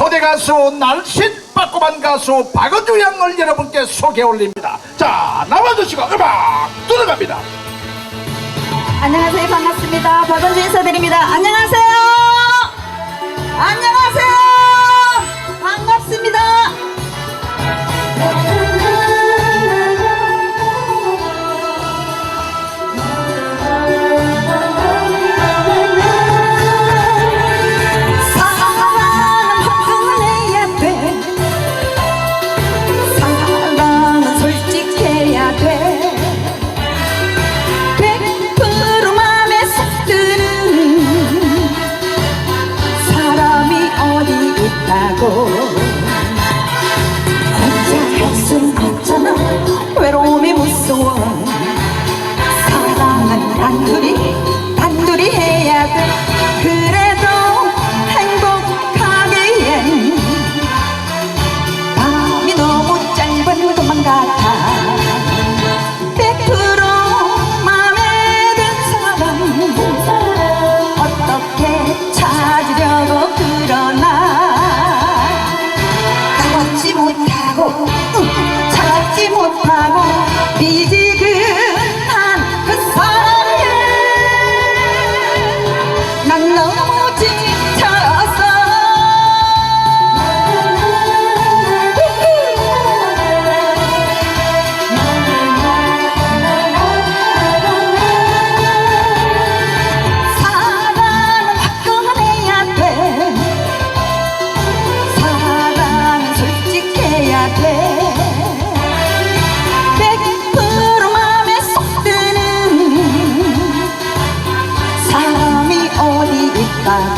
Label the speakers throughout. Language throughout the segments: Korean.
Speaker 1: 초대 가수 날씬 빠꾸만 가수 박은주 양을 여러분께 소개 올립니다. 자 나와주시고 음악 들어갑니다.
Speaker 2: 안녕하세요. 반갑습니다. 박은주 인사드립니다. 안녕하세요. 안녕하세요. 반갑습니다. DJ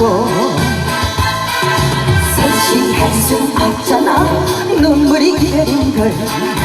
Speaker 2: 없고 세심할 수 없잖아. 눈물이 기다린 걸.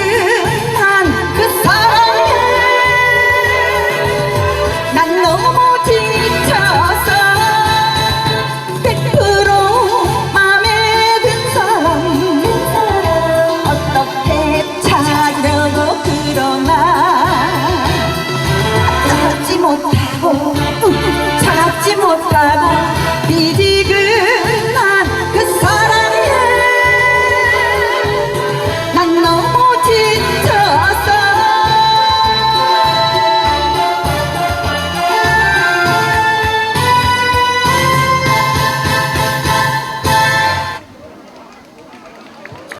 Speaker 2: 만난 그 사람 난 너무 지쳐서 100% 맘에 든 사람. 어떻게 찾으려고 그러나 찾지 못하고